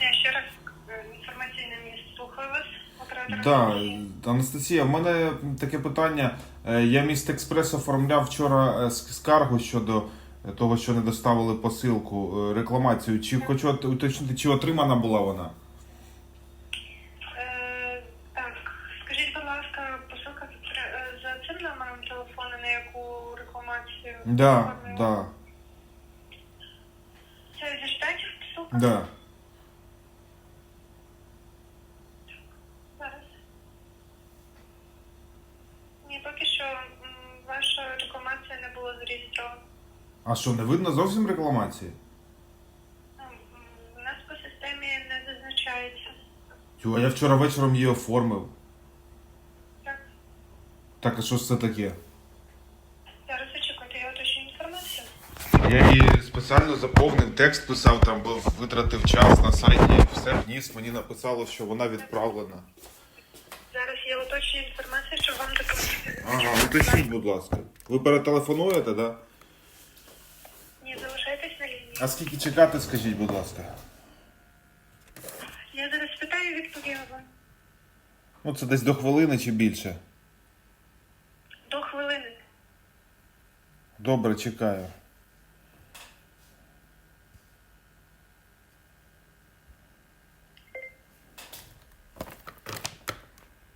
дня ще раз. Е, Інформаційне місце. Слухаю вас. Да, Анастасія, в мене таке питання. Е, Я міст експрес оформляв вчора е, скаргу щодо того, що не доставили посилку, рекламацію. Чи хочу уточнити, чи отримана була вона? Е, так, скажіть, будь ласка, посилка за, цим номером телефону, на яку рекламацію? Да, да, Це зі штатів посилка? да. Зараз. Ні, поки що м, ваша рекламація не була зареєстрована. А що, не видно зовсім рекламації? У нас по системі не зазначається. Тю, а я вчора вечором її оформив. Так, Так, а що ж це таке? зараз очікуйте, я уточню інформацію. Я її спеціально заповнив, текст писав, там був, витратив час на сайті, все вніс, мені написало, що вона відправлена. Зараз я уточню інформацію, щоб вам допомогти. Ага, уточніть, будь ласка. Ви перетелефонуєте, так? Да? Ні, залишайтесь на лінії. А скільки чекати, скажіть, будь ласка. Я зараз спитаю і відповім вам. Ну, це десь до хвилини чи більше. До хвилини. Добре, чекаю.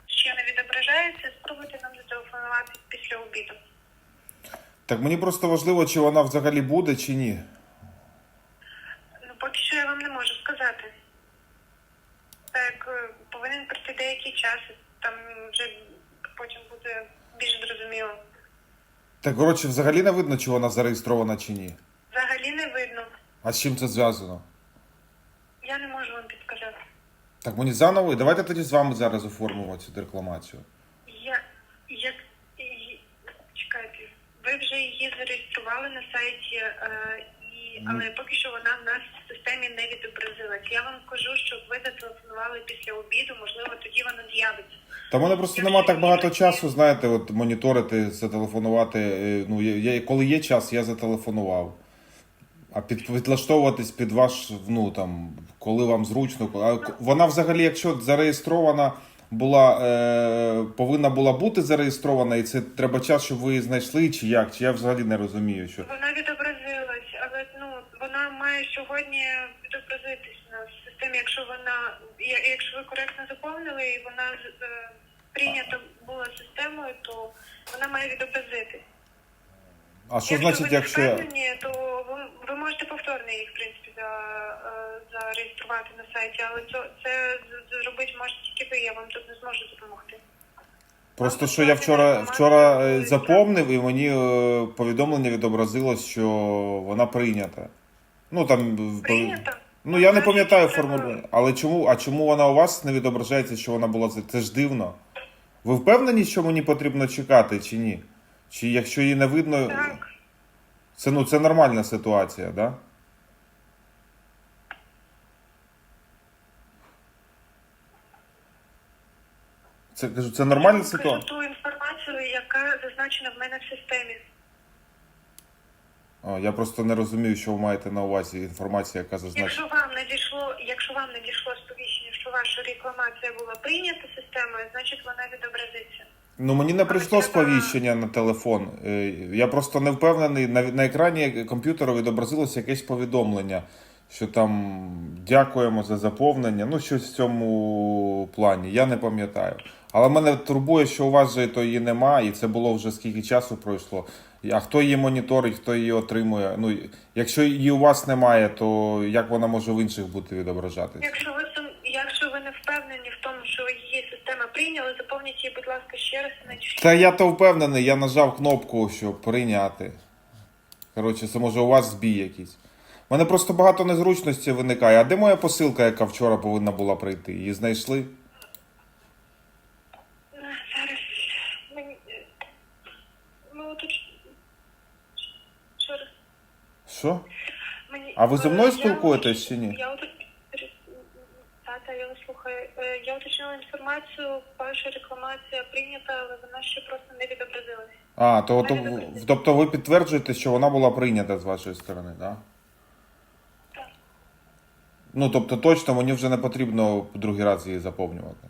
Що не відображається, спробуйте нам зателефонувати після обіду. Так мені просто важливо, чи вона взагалі буде, чи ні. Ну, поки що я вам не можу сказати. Так, е, повинен пройти деякий час, і там вже потім буде більш зрозуміло. Так, коротше, взагалі не видно, чи вона зареєстрована, чи ні. Взагалі не видно. А з чим це зв'язано? Я не можу вам підказати. Так мені заново, і давайте тоді з вами зараз оформимо цю рекламацію. Я, я, чекайте, ви вже її зареєстрували на сайті, е, і, але поки що вона в нас в системі не відобразилась. Я вам кажу, щоб ви зателефонували після обіду, можливо, тоді вона з'явиться. Та в мене просто нема так багато часу, знаєте, от моніторити, зателефонувати. е, Ну, я, я- коли є час, я зателефонував. А під, підлаштовуватись під ваш, ну там, коли вам зручно. А вона взагалі, якщо зареєстрована була, е, повинна була бути зареєстрована, і це треба час, щоб ви її знайшли, чи як? Чи я взагалі не розумію, що. Вона відобразилась, але ну вона має сьогодні відобразитись на системі, якщо вона якщо ви коректно заповнили і вона е, прийнята була системою, то вона має відобразитись. А що якщо значить, якщо. я- то ви, ви можете повторно їх в принципі за, е, зареєструвати на сайті, але це, це зробити можете тільки ви, я вам тут не зможу допомогти. Просто що я вчора, вчора е, заповнив, і мені повідомлення відобразилось, що вона прийнята. Ну там Прийнято? Ну я не пам'ятаю формулювання. Але чому? А чому вона у вас не відображається, що вона була? Це, ж дивно. Ви впевнені, що мені потрібно чекати, чи ні? Чи якщо її не видно, Так. це ну це нормальна ситуація, да? Це кажу, це нормальна Я ситуація. ту інформацію, яка зазначена в мене в системі. Я просто не розумію, що ви маєте на увазі інформація, яка зазначена. Якщо вам надійшло, якщо вам надійшло сповіщення, що ваша рекламація була прийнята системою, значить вона відобразиться. Ну мені не прийшло сповіщення на телефон. Е, Я просто не впевнений. На, на екрані комп'ютера відобразилося якесь повідомлення, що там дякуємо за заповнення. Ну, щось в цьому плані. Я не пам'ятаю. Але мене турбує, що у вас же то її нема, і це було вже скільки часу пройшло. А хто її моніторить, хто її отримує? Ну, якщо її у вас немає, то як вона може в інших бути відображатись? Якщо ви якщо ви не впевнені в тому, що її система прийняла, заповніть її, будь ласка, ще раз надішліть. Та я то впевнений, я нажав кнопку, щоб прийняти. Коротше, це може у вас збій якийсь. У мене просто багато незручності виникає. А де моя посилка, яка вчора повинна була прийти? Її знайшли? Зараз мені е, ну тут ще раз. Що? Мені А ви зі мною спілкуєтесь чи ні? Я. Тата, я вас слухаю. Е, Я уточнила інформацію, ваша рекламація прийнята, але вона ще просто не відобразилась. А, то, то, тобто ви підтверджуєте, що вона була прийнята з вашої сторони, так? Так. Ну, тобто точно мені вже не потрібно другий раз її заповнювати.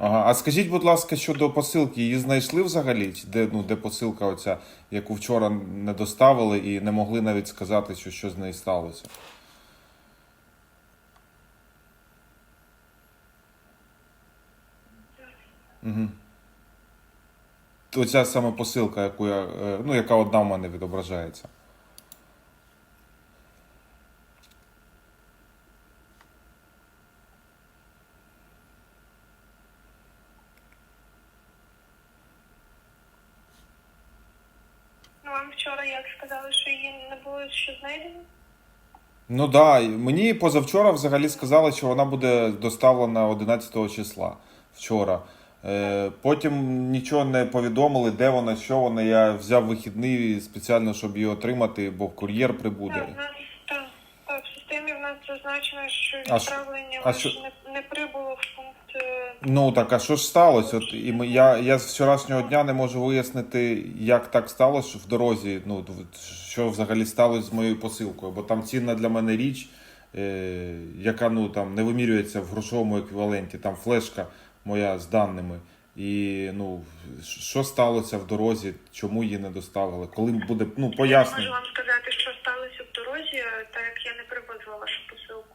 Ага. А скажіть, будь ласка, щодо посилки, її знайшли взагалі? Де, ну, де посилка оця, яку вчора не доставили і не могли навіть сказати, що, що з нею сталося? Угу. Оця саме посилка, яку я, е, ну, яка одна в мене відображається. Вчора як сказали, що її не було що знайдено? Ну так, да. мені позавчора взагалі сказали, що вона буде доставлена 11 числа вчора. Е, потім нічого не повідомили, де вона, що вона. Я взяв вихідний спеціально, щоб її отримати, бо кур'єр прибуде. Так, в нас так, так, в системі в нас зазначено, що А що- відправлення а ваше що- не, не прибуло Ну так, а що ж сталося? От і ми, я, я з вчорашнього дня не можу вияснити, як так сталося в дорозі. Ну що взагалі сталося з моєю посилкою, бо там цінна для мене річ, е, яка ну там не вимірюється в грошовому еквіваленті, там флешка моя з даними. І ну що сталося в дорозі, чому її не доставили? Коли буде ну Я можу вам сказати, що сталося в дорозі, е, так як я не привозила вашу посилку.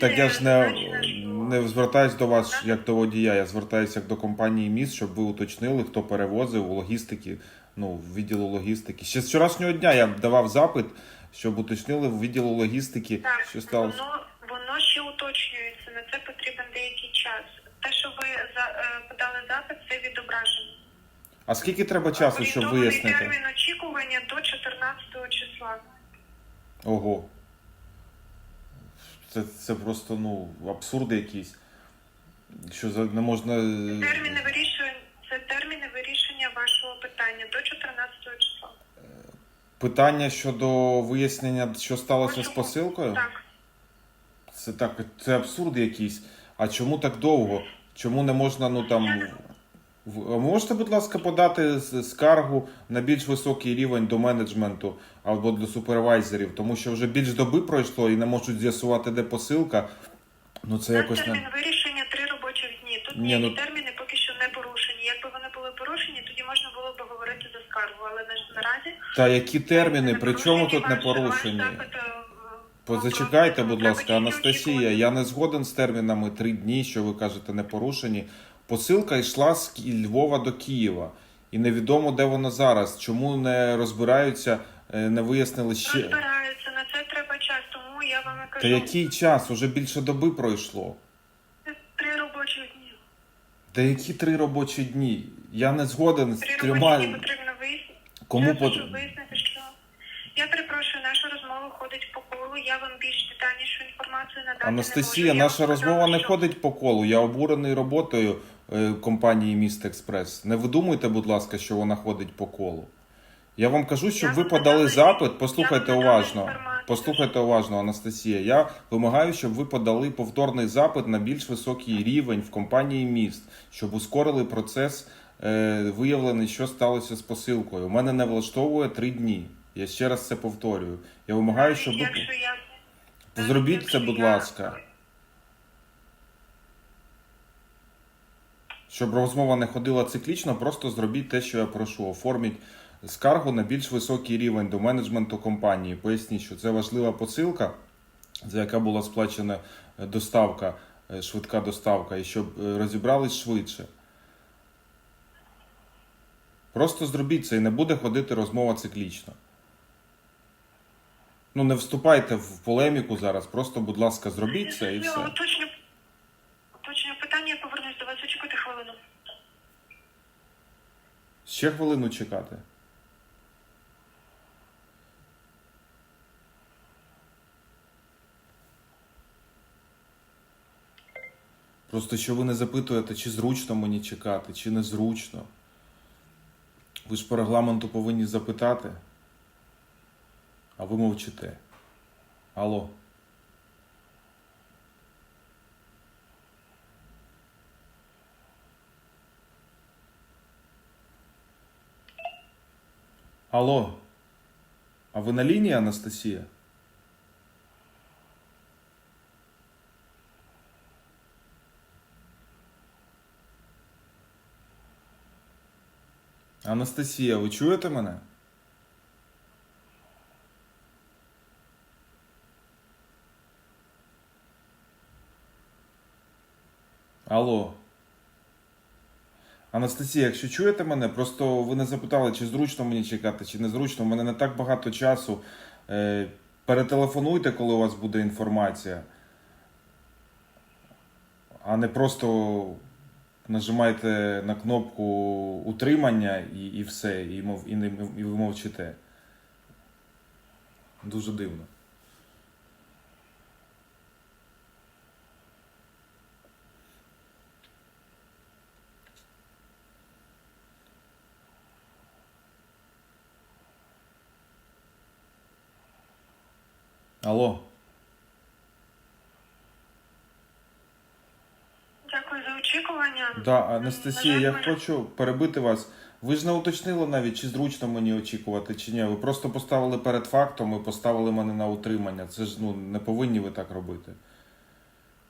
Так я ж не, що- не звертаюсь до вас як до водія, я звертаюся як до компанії МІС, щоб ви уточнили, хто перевозив у логістики, ну, в відділу логістики. Ще з вчорашнього дня я давав запит, щоб уточнили в відділу логістики, Так, що сталося. воно, воно ще уточнюється, на це потрібен деякий час. Те, що ви за, е, подали запит, це відображено. А скільки треба часу, щоб Орієнтований вияснити? термін очікування до 14 числа. Ого. Це, це просто ну, абсурд якийсь. Що за не можна. Терміни вирішення, це терміни вирішення вашого питання до 14 числа. Питання щодо вияснення, що сталося з посилкою? Так. Це так, це абсурд якийсь. А чому так довго? Чому не можна, ну там. Можете, будь ласка, подати скаргу на більш високий рівень до менеджменту або до супервайзерів, тому що вже більш доби пройшло і не можуть з'ясувати, де посилка. Ну це якось термін не. вирішення три робочих дні. Тут Ні, ну- терміни поки що не порушені. Якби вони були порушені, тоді можна було б говорити за скаргу. Але на- наразі Та які терміни? При чому тут не порушені. Е, Позачекайте, будь ласка, Анастасія. Я не згоден з термінами три дні, що ви кажете, не порушені. Посилка йшла з Львова до Києва, і невідомо, де вона зараз. Чому не розбираються, е, не вияснили ще. Розбираються, на це треба час, тому я вам і кажу. Та який час? Уже більше доби пройшло. Три робочих дні. Та які три робочі дні? Я не згоден з Три трьома. робочі дні потрібно вияснити. Кому Часу, пот... щоб вияснити, що... Я перепрошую, наша розмова ходить по колу, я вам більш детальнішу інформацію надати Анастасія, не можу. Я наша вам розмова сказала, не що- ходить по колу. Я обурений роботою е, компанії Міст Експрес. Не видумуйте, будь ласка, що вона ходить по колу. Я вам кажу, щоб Я ви вам подали надала- запит. Послухайте я вам надала уважно. інформацію. Послухайте уважно, Анастасія. Я вимагаю, щоб ви подали повторний запит на більш високий рівень в компанії Міст, щоб ускорили процес е, виявлений, що сталося з посилкою. У мене не влаштовує три дні. Я ще раз це повторюю. Я вимагаю, щоб Якщо я... зробіть це, будь ласка. Щоб розмова не ходила циклічно, просто зробіть те, що я прошу. Оформіть скаргу на більш високий рівень до менеджменту компанії. Поясніть, що це важлива посилка, за яка була сплачена е, доставка, е, швидка доставка, і щоб е, розібрались швидше. Просто зробіть це і не буде ходити розмова циклічно. Ну, не вступайте в полеміку зараз, просто, будь ласка, зробіть це і Я все. Уточню, уточню питання, я повернусь до вас. Очікуйте хвилину. Ще хвилину чекати. Просто що ви не запитуєте, чи зручно мені чекати, чи незручно. Ви ж по регламенту повинні запитати, а вы молчите? Алло. Алло. А вы на линии, Анастасия? Анастасия, вы чуєте мене? Алло. Анастасія, якщо чуєте мене, просто ви не запитали, чи зручно мені чекати, чи не зручно. У мене не так багато часу. Е, перетелефонуйте, коли у вас буде інформація. А не просто нажимайте на кнопку утримання і, і все, і, мов, і, і ви мовчите. Дуже дивно. Алло. Дякую за очікування. Да, Анастасія, я хочу перебити вас. Ви ж не уточнили навіть, чи зручно мені очікувати, чи ні. Ви просто поставили перед фактом і поставили мене на утримання. Це ж ну не повинні ви так робити.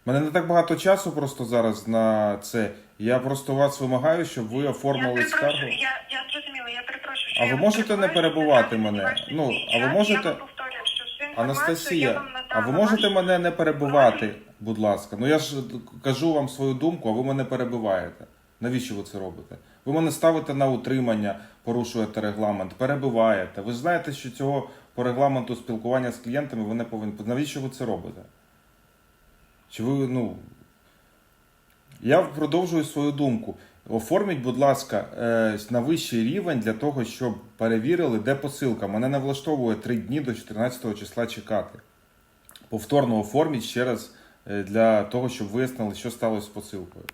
У мене не так багато часу просто зараз на це. Я просто вас вимагаю, щоб ви оформили перепрошую, скаргу. я, я зрозуміла, я перепрошую, що А я ви можете не перебувати мене? Ну, а ви можете- Я вам повторюю, що всю інформацію Анастасія, а ви можете мене не перебивати, будь ласка? Ну я ж кажу вам свою думку, а ви мене перебиваєте. Навіщо ви це робите? Ви мене ставите на утримання, порушуєте регламент, перебиваєте. Ви ж знаєте, що цього по регламенту спілкування з клієнтами ви не повинні. Навіщо ви це робите? Чи ви, ну. Я продовжую свою думку. Оформіть, будь ласка, е, на вищий рівень для того, щоб перевірили, де посилка. Мене не влаштовує три дні до 14 числа чекати. Повторно оформіть ще раз е, для того, щоб вияснили, що сталося з посилкою.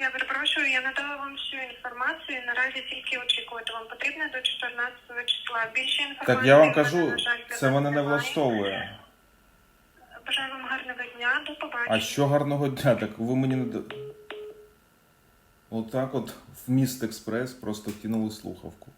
Я перепрошую, я надала вам всю інформацію. Наразі тільки очікувати. Вам потрібно до 14 числа. Більше інформації. Так я вам мене, кажу, на жаль, це мене не влаштовує. Бажаю вам гарного дня. До побачення. А що гарного дня? Так ви мені не Отак от в міст експрес просто кинули слухавку.